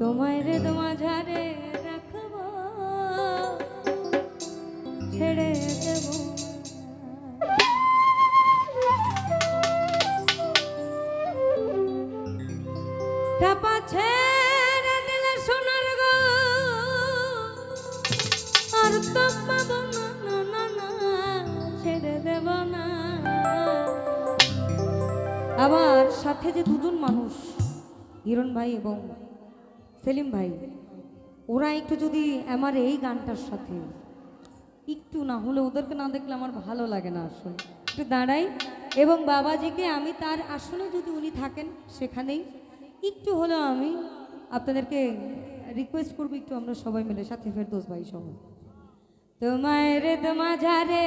তোমায় রে তোমা ঝাড়ে রাখব, ছেড়ে দেব টাপা ছেড়ে সোনার গো, আর তো না না, ছেড়ে দেব না। আবার সাথে যে দুজন মানুষ, হিরণ ভাই এবং সেলিম ভাই, ওরা একটু যদি আমার এই গানটার সাথে, একটু না হলে ওদেরকে না দেখলে আমার ভালো লাগে না আসলে। একটু দাঁড়াই, এবং বাবাজিকে আমি তার আসলে যদি উনি থাকেন সেখানেই, একটু হলেও আমি আপনাদেরকে রিকোয়েস্ট করব একটু আমরা সবাই মিলে, সাথে ফেরদোস ভাই সহ। রে তোমা ছেড়ে